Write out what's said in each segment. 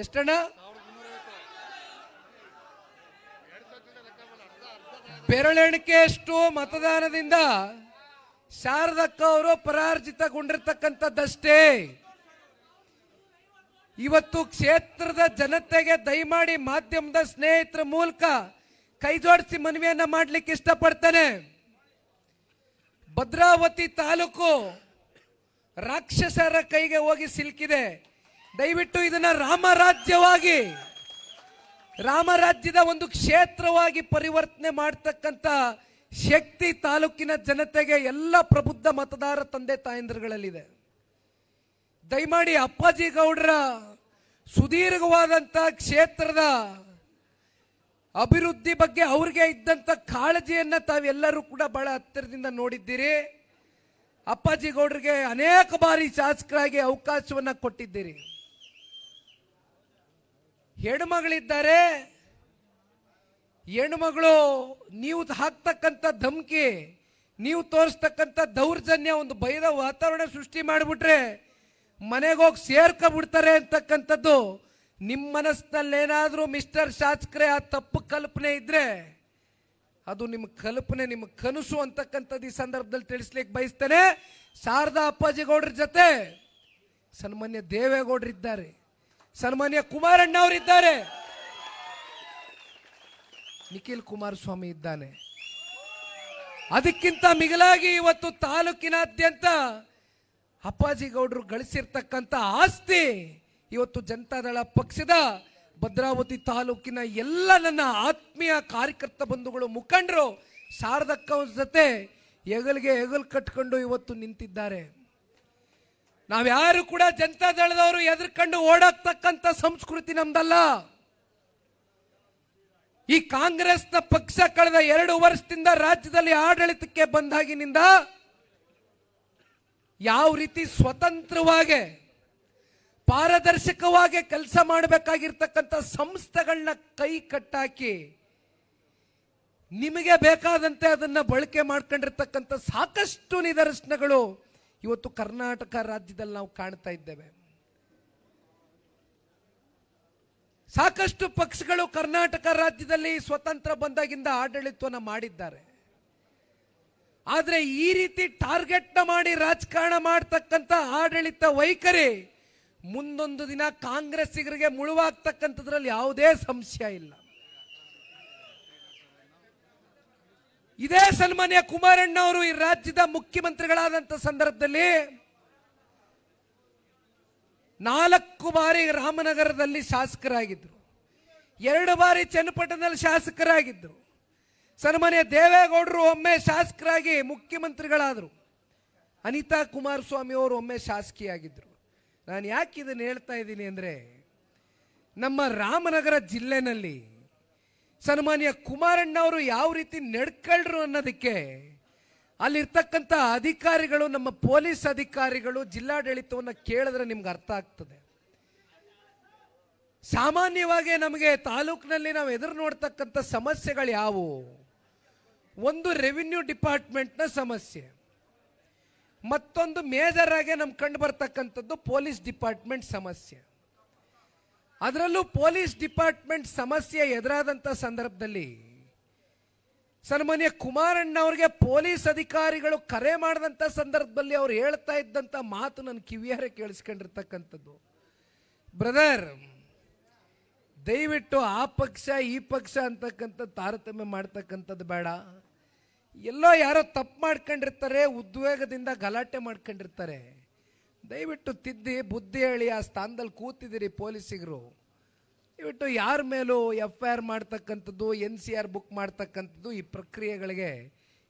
ಎಷ್ಟಣ್ಣ? ಬೆರಳೆಣಿಕೆಯಷ್ಟು ಮತದಾನದಿಂದ ಶಾರದಕ್ಕ ಅವರು ಪರಾರ್ಜಿತಗೊಂಡಿರ್ತಕ್ಕಂಥದ್ದಷ್ಟೇ. ಇವತ್ತು ಕ್ಷೇತ್ರದ ಜನತೆಗೆ ದಯಮಾಡಿ ಮಾಧ್ಯಮದ ಸ್ನೇಹಿತರ ಮೂಲಕ ಕೈ ಜೋಡಿಸಿ ಮನವಿಯನ್ನ ಮಾಡ್ಲಿಕ್ಕೆ ಇಷ್ಟಪಡ್ತೇನೆ. ಭದ್ರಾವತಿ ತಾಲೂಕು ರಾಕ್ಷಸರ ಕೈಗೆ ಹೋಗಿ ಸಿಲುಕಿದೆ. ದಯವಿಟ್ಟು ಇದನ್ನ ರಾಮರಾಜ್ಯವಾಗಿ, ರಾಮರಾಜ್ಯದ ಒಂದು ಕ್ಷೇತ್ರವಾಗಿ ಪರಿವರ್ತನೆ ಮಾಡತಕ್ಕಂತ ಶಕ್ತಿ ತಾಲೂಕಿನ ಜನತೆಗೆ ಎಲ್ಲ ಪ್ರಬುದ್ಧ ಮತದಾರ ತಂದೆ ತಾಯಂದ್ರಗಳಲ್ಲಿದೆ. ದಯಮಾಡಿ ಅಪ್ಪಾಜಿ ಗೌಡರ ಸುದೀರ್ಘವಾದಂತ ಕ್ಷೇತ್ರದ ಅಭಿವೃದ್ಧಿ ಬಗ್ಗೆ ಅವ್ರಿಗೆ ಇದ್ದಂತ ಕಾಳಜಿಯನ್ನ ತಾವೆಲ್ಲರೂ ಕೂಡ ಬಹಳ ಹತ್ತಿರದಿಂದ ನೋಡಿದ್ದೀರಿ. ಅಪ್ಪಾಜಿ ಗೌಡ್ರಿಗೆ ಅನೇಕ ಬಾರಿ ಶಾಸಕರಾಗಿ ಅವಕಾಶವನ್ನ ಕೊಟ್ಟಿದ್ದೀರಿ. ಹೆಣ್ಮಗಳಿದ್ದಾರೆ ಹೆಣ್ಮಗಳು ನೀವು ಹಾಕ್ತಕ್ಕಂಥ ಧಮಕಿ, ನೀವು ತೋರಿಸ್ತಕ್ಕಂಥ ದೌರ್ಜನ್ಯ, ಒಂದು ಭಯದ ವಾತಾವರಣ ಸೃಷ್ಟಿ ಮಾಡಿಬಿಟ್ರೆ ಮನೆಗೆ ಹೋಗಿ ಸೇರ್ಕೊಬಿಡ್ತಾರೆ ಅಂತಕ್ಕಂಥದ್ದು ನಿಮ್ಮ ಮನಸ್ಸಿನಲ್ಲೇನಾದರೂ ಮಿಸ್ಟರ್ ಶಾಸಕರೇ ಆ ತಪ್ಪು ಕಲ್ಪನೆ ಇದ್ರೆ ಅದು ನಿಮ್ಮ ಕಲ್ಪನೆ ನಿಮ್ಮ ಕನಸು ಅಂತಕ್ಕಂಥದ್ದು ಈ ಸಂದರ್ಭದಲ್ಲಿ ತಿಳಿಸ್ಲಿಕ್ಕೆ ಬಯಸ್ತೇನೆ. ಶಾರದಾ ಅಪ್ಪಾಜಿ ಗೌಡ್ರ ಜೊತೆ ಸನ್ಮಾನ್ಯ ದೇವೇಗೌಡರಿದ್ದಾರೆ. ಸನ್ಮಾನ್ಯ ಕುಮಾರಣ್ಣ ಅವರಿದ್ದಾರೆ ನಿಖಿಲ್ ಕುಮಾರಸ್ವಾಮಿ ಇದ್ದಾನೆ. ಅದಕ್ಕಿಂತ ಮಿಗಿಲಾಗಿ ಇವತ್ತು ತಾಲೂಕಿನಾದ್ಯಂತ ಅಪ್ಪಾಜಿ ಗೌಡರು ಗಳಿಸಿರ್ತಕ್ಕಂಥ ಆಸ್ತಿ ಇವತ್ತು ಜನತಾದಳ ಪಕ್ಷದ ಭದ್ರಾವತಿ ತಾಲೂಕಿನ ಎಲ್ಲ ನನ್ನ ಆತ್ಮೀಯ ಕಾರ್ಯಕರ್ತ ಬಂಧುಗಳು ಮುಖಂಡರು ಶಾರದಕ್ಕ ಜೊತೆ ಹೆಗಲಿಗೆ ಹೆಗಲು ಕಟ್ಕೊಂಡು ಇವತ್ತು ನಿಂತಿದ್ದಾರೆ. ನಾವ್ಯಾರು ಕೂಡ ಜನತಾ ದಳದವರು ಎದುರ್ಕೊಂಡು ಓಡಾಕ್ತಕ್ಕಂಥ ಸಂಸ್ಕೃತಿ ನಮ್ದಲ್ಲ. ಈ ಕಾಂಗ್ರೆಸ್ನ ಪಕ್ಷ ಕಳೆದ ಎರಡು ವರ್ಷದಿಂದ ರಾಜ್ಯದಲ್ಲಿ ಆಡಳಿತಕ್ಕೆ ಬಂದಾಗಿನಿಂದ ಯಾವ ರೀತಿ ಸ್ವತಂತ್ರವಾಗಿ, ಪಾರದರ್ಶಕವಾಗಿ ಕೆಲಸ ಮಾಡಬೇಕಾಗಿರ್ತಕ್ಕಂಥ ಸಂಸ್ಥೆಗಳನ್ನ ಕೈ ಕಟ್ಟಾಕಿ ನಿಮಗೆ ಬೇಕಾದಂತೆ ಅದನ್ನ ಬಳಕೆ ಮಾಡ್ಕೊಂಡಿರ್ತಕ್ಕಂಥ ಸಾಕಷ್ಟು ನಿದರ್ಶನಗಳು ಇವತ್ತು ಕರ್ನಾಟಕ ರಾಜ್ಯದಲ್ಲಿ ನಾವು ಕಾಣ್ತಾ ಇದ್ದೇವೆ. ಸಾಕಷ್ಟು ಪಕ್ಷಗಳು ಕರ್ನಾಟಕ ರಾಜ್ಯದಲ್ಲಿ ಸ್ವತಂತ್ರ ಬಂದಾಗಿಂದ ಆಡಳಿತವನ್ನು ಮಾಡಿದ್ದಾರೆ. ಆದರೆ ಈ ರೀತಿ ಟಾರ್ಗೆಟ್ ಮಾಡಿ ರಾಜಕಾರಣ ಮಾಡ್ತಕ್ಕಂಥ ಆಡಳಿತ ವೈಖರಿ ಮುಂದೊಂದು ದಿನ ಕಾಂಗ್ರೆಸ್ಸಿಗರಿಗೆ ಮುಳುವಾಗ್ತಕ್ಕಂಥದ್ರಲ್ಲಿ ಯಾವುದೇ ಸಂಶಯ ಇಲ್ಲ. ಇದೇ ಸನ್ಮಾನ್ಯ ಕುಮಾರಣ್ಣ ಅವರು ಈ ರಾಜ್ಯದ ಮುಖ್ಯಮಂತ್ರಿಗಳಾದಂಥ ಸಂದರ್ಭದಲ್ಲಿ ನಾಲ್ಕು ಬಾರಿ ರಾಮನಗರದಲ್ಲಿ ಶಾಸಕರಾಗಿದ್ದರು. ಎರಡು ಬಾರಿ ಚನ್ನಪಟ್ಟಣದಲ್ಲಿ ಶಾಸಕರಾಗಿದ್ದರು. ಸನ್ಮಾನ್ಯ ದೇವೇಗೌಡರು ಒಮ್ಮೆ ಶಾಸಕರಾಗಿ ಮುಖ್ಯಮಂತ್ರಿಗಳಾದರು. ಅನಿತಾ ಕುಮಾರಸ್ವಾಮಿ ಅವರು ಒಮ್ಮೆ ಶಾಸಕಿಯಾಗಿದ್ದರು. ನಾನು ಯಾಕೆ ಇದನ್ನು ಹೇಳ್ತಾ ಇದ್ದೀನಿ ಅಂದರೆ, ನಮ್ಮ ರಾಮನಗರ ಜಿಲ್ಲೆನಲ್ಲಿ ಸನ್ಮಾನ್ಯ ಕುಮಾರಣ್ಣ ಅವರು ಯಾವ ರೀತಿ ನಡ್ಕಳ್ರು ಅನ್ನೋದಕ್ಕೆ ಅಲ್ಲಿರ್ತಕ್ಕಂಥ ಅಧಿಕಾರಿಗಳು, ನಮ್ಮ ಪೊಲೀಸ್ ಅಧಿಕಾರಿಗಳು, ಜಿಲ್ಲಾಡಳಿತವನ್ನು ಕೇಳಿದ್ರೆ ನಿಮ್ಗೆ ಅರ್ಥ ಆಗ್ತದೆ. ಸಾಮಾನ್ಯವಾಗಿ ನಮಗೆ ತಾಲೂಕಿನಲ್ಲಿ ನಾವು ಎದುರು ನೋಡ್ತಕ್ಕಂಥ ಸಮಸ್ಯೆಗಳು ಯಾವುವು ಒಂದು ರೆವಿನ್ಯೂ ಡಿಪಾರ್ಟ್ಮೆಂಟ್ನ ಸಮಸ್ಯೆ. ಮತ್ತೊಂದು ಮೇಜರ್ ಆಗಿ ನಮ್ ಕಂಡು ಬರ್ತಕ್ಕಂಥದ್ದು ಪೊಲೀಸ್ ಡಿಪಾರ್ಟ್ಮೆಂಟ್ ಸಮಸ್ಯೆ. ಅದರಲ್ಲೂ ಪೊಲೀಸ್ ಡಿಪಾರ್ಟ್ಮೆಂಟ್ ಸಮಸ್ಯೆ ಎದುರಾದಂಥ ಸಂದರ್ಭದಲ್ಲಿ ಸನ್ಮಾನ್ಯ ಕುಮಾರಣ್ಣ ಅವರಿಗೆ ಪೊಲೀಸ್ ಅಧಿಕಾರಿಗಳು ಕರೆ ಮಾಡಿದಂಥ ಸಂದರ್ಭದಲ್ಲಿ ಅವ್ರು ಹೇಳ್ತಾ ಇದ್ದಂಥ ಮಾತು ನನ್ನ ಕಿವಿಯಾರೆ ಕೇಳಿಸ್ಕೊಂಡಿರ್ತಕ್ಕಂಥದ್ದು. ಬ್ರದರ್, ದಯವಿಟ್ಟು ಆ ಪಕ್ಷ, ಈ ಪಕ್ಷ ಅಂತಕ್ಕಂಥ ತಾರತಮ್ಯ ಮಾಡ್ತಕ್ಕಂಥದ್ದು ಬೇಡ. ಎಲ್ಲೋ ಯಾರೋ ತಪ್ಪು ಮಾಡ್ಕೊಂಡಿರ್ತಾರೆ, ಉದ್ವೇಗದಿಂದ ಗಲಾಟೆ ಮಾಡ್ಕೊಂಡಿರ್ತಾರೆ. ದಯವಿಟ್ಟು ತಿದ್ದಿ ಬುದ್ಧಿ ಹೇಳಿ ಆ ಸ್ಥಾನದಲ್ಲಿ ಕೂತಿದ್ದೀರಿ ಪೊಲೀಸಿಗರು. ದಯವಿಟ್ಟು ಯಾರ ಮೇಲೂ ಎಫ್ ಐ ಆರ್ ಮಾಡ್ತಕ್ಕಂಥದ್ದು, ಎನ್ ಸಿ ಆರ್ ಬುಕ್ ಮಾಡ್ತಕ್ಕಂಥದ್ದು ಈ ಪ್ರಕ್ರಿಯೆಗಳಿಗೆ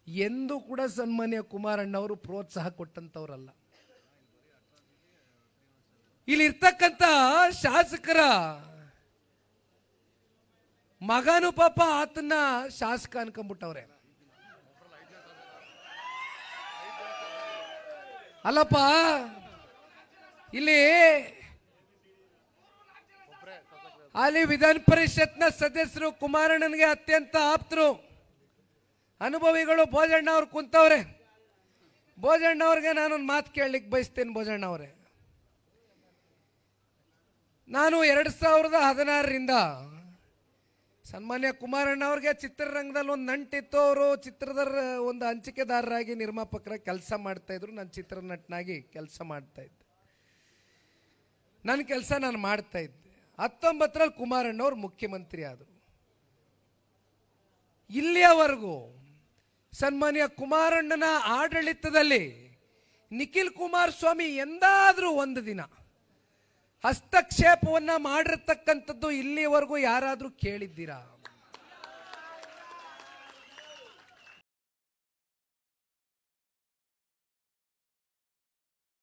ಎಂದೂ ಕೂಡ ಸನ್ಮಾನ್ಯ ಕುಮಾರಣ್ಣವರು ಪ್ರೋತ್ಸಾಹ ಕೊಟ್ಟಂಥವ್ರಲ್ಲ. ಇಲ್ಲಿರ್ತಕ್ಕಂಥ ಶಾಸಕರ ಮಗನು ಪಾಪ ಆತನ ಶಾಸಕ ಅನ್ಕೊಂಡ್ಬಿಟ್ಟವ್ರೆ ಅಲ್ಲಪ್ಪ ಇಲ್ಲಿ ಅಲ್ಲಿ ವಿಧಾನ ಪರಿಷತ್ನ ಸದಸ್ಯರು ಕುಮಾರಣ್ಣನಿಗೆ ಅತ್ಯಂತ ಆಪ್ತರು. ಅನುಭವಿಗಳು ಭೋಜಣ್ಣ ಅವ್ರು ಕುಂತವ್ರೆ. ಭೋಜಣ್ಣ ಅವ್ರಿಗೆ ನಾನೊಂದು ಮಾತು ಕೇಳಲಿಕ್ಕೆ ಬಯಸ್ತೇನೆ ಭೋಜಣ್ಣ ಅವರೇ. ನಾನು ಎರಡು ಸಾವಿರದ ಹದಿನಾರರಿಂದ ಸನ್ಮಾನ್ಯ ಕುಮಾರಣ್ಣ ಅವ್ರಿಗೆ ಚಿತ್ರರಂಗದಲ್ಲಿ ಒಂದು ನಂಟಿತ್ತು. ಅವರು ಚಿತ್ರದ ಒಂದು ಹಂಚಿಕೆದಾರರಾಗಿ ನಿರ್ಮಾಪಕರ ಕೆಲಸ ಮಾಡ್ತಾಯಿದ್ರು ನಾನು ಚಿತ್ರನಟನಾಗಿ ಕೆಲಸ ಮಾಡ್ತಾ ಇದ್ದೆ. ನನ್ನ ಕೆಲಸ ನಾನು ಮಾಡ್ತಾ ಇದ್ದೆ. ಹತ್ತೊಂಬತ್ತರಲ್ಲಿ ಕುಮಾರಣ್ಣವ್ರು ಮುಖ್ಯಮಂತ್ರಿ ಆದರು. ಇಲ್ಲಿಯವರೆಗೂ ಸನ್ಮಾನ್ಯ ಕುಮಾರಣ್ಣನ ಆಡಳಿತದಲ್ಲಿ ನಿಖಿಲ್ ಕುಮಾರಸ್ವಾಮಿ ಎಂದಾದರೂ ಒಂದು ದಿನ ಹಸ್ತಕ್ಷೇಪವನ್ನು ಮಾಡಿರ್ತಕ್ಕಂಥದ್ದು ಇಲ್ಲಿಯವರೆಗೂ ಯಾರಾದರೂ ಕೇಳಿದ್ದೀರಾ?